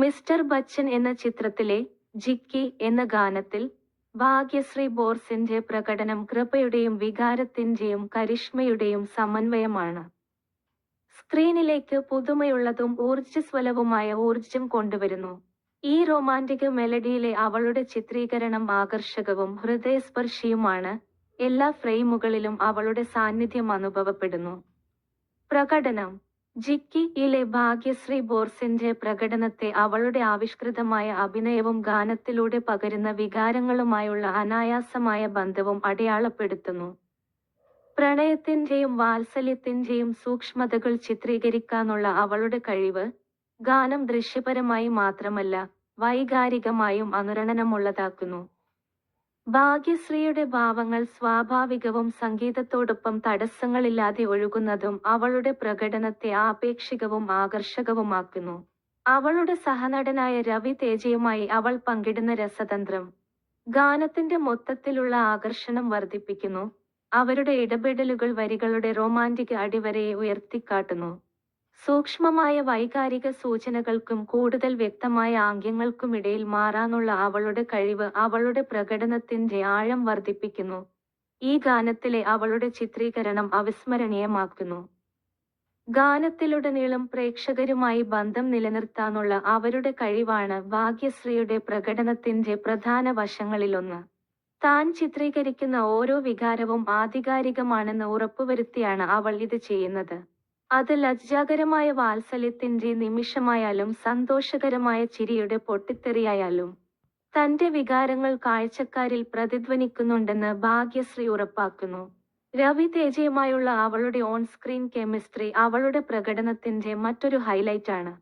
Mister Bachchan എന്ന ചിത്രത്തിലെ ജിക്കി എന്ന ഗാനത്തിൽ ഭാഗ്യശ്രീ ബോർസിന്റെ പ്രകടനം കൃപയുടെയും വികാരത്തിന്റെയും കരിഷ്മയുടെയും സമന്വയമാണ്. സ്ക്രീനിലേക്ക് പുതുമയുള്ളതും ഊർജസ്വലവുമായ ഊർജം കൊണ്ടുവരുന്നു. ഈ റൊമാന്റിക് മെലഡിയിലെ അവളുടെ ചിത്രീകരണം ആകർഷകവും ഹൃദയസ്പർശിയുമാണ്. എല്ലാ ഫ്രെയിമുകളിലും അവളുടെ സാന്നിധ്യം അനുഭവപ്പെടുന്നു. പ്രകടനം ജിക്കിയിലെ ഭാഗ്യശ്രീ ബോർസിന്റെ പ്രകടനത്തെ അവളുടെ ആവിഷ്കൃതമായ അഭിനയവും ഗാനത്തിലൂടെ പകരുന്ന വികാരങ്ങളുമായുള്ള അനായാസമായ ബന്ധവും അടയാളപ്പെടുത്തുന്നു. പ്രണയത്തിന്റെയും വാത്സല്യത്തിന്റെയും സൂക്ഷ്മതകൾ ചിത്രീകരിക്കാനുള്ള അവളുടെ കഴിവ് ഗാനം ദൃശ്യപരമായി മാത്രമല്ല വൈകാരികമായും അനുരണനമുള്ളതാക്കുന്നു. ഭാഗ്യശ്രീയുടെ ഭാവങ്ങൾ സ്വാഭാവികവും സംഗീതത്തോടൊപ്പം തടസ്സങ്ങളില്ലാതെ ഒഴുകുന്നതും അവളുടെ പ്രകടനത്തെ ആപേക്ഷികവും ആകർഷകവുമാക്കുന്നു. അവളുടെ സഹനടനായ രവി തേജയുമായി അവൾ പങ്കിടുന്ന രസതന്ത്രം. ഗാനത്തിന്റെ മൊത്തത്തിലുള്ള ആകർഷണം വർദ്ധിപ്പിക്കുന്നു. അവരുടെ ഇടപെടലുകൾ വരികളുടെ റൊമാന്റിക് അടിവരയെ ഉയർത്തിക്കാട്ടുന്നു. സൂക്ഷ്മമായ വൈകാരിക സൂചനകൾക്കും കൂടുതൽ വ്യക്തമായ ആംഗ്യങ്ങൾക്കുമിടയിൽ മാറാനുള്ള അവളുടെ കഴിവ് അവളുടെ പ്രകടനത്തിന്റെ ആഴം വർദ്ധിപ്പിക്കുന്നു. ഈ ഗാനത്തിലെ അവളുടെ ചിത്രീകരണം അവിസ്മരണീയമാക്കുന്നു. ഗാനത്തിലുടനീളം പ്രേക്ഷകരുമായി ബന്ധം നിലനിർത്താനുള്ള അവരുടെ കഴിവാണ് ഭാഗ്യശ്രീയുടെ പ്രകടനത്തിന്റെ പ്രധാന വശങ്ങളിലൊന്ന്. താൻ ചിത്രീകരിക്കുന്ന ഓരോ വികാരവും ആധികാരികമാണെന്ന് ഉറപ്പുവരുത്തിയാണ് അവൾ ഇത് ചെയ്യുന്നത്. അത് ലജ്ജാകരമായ വാത്സല്യത്തിന്റെ നിമിഷമായാലും സന്തോഷകരമായ ചിരിയുടെ പൊട്ടിത്തെറിയായാലും തന്റെ വികാരങ്ങൾ കാഴ്ചക്കാരിൽ പ്രതിധ്വനിക്കുന്നുണ്ടെന്ന് ഭാഗ്യശ്രീ ഉറപ്പാക്കുന്നു. രവി തേജയുമായുള്ള അവളുടെ ഓൺ സ്ക്രീൻ കെമിസ്ട്രി അവളുടെ പ്രകടനത്തിന്റെ മറ്റൊരു ഹൈലൈറ്റാണ്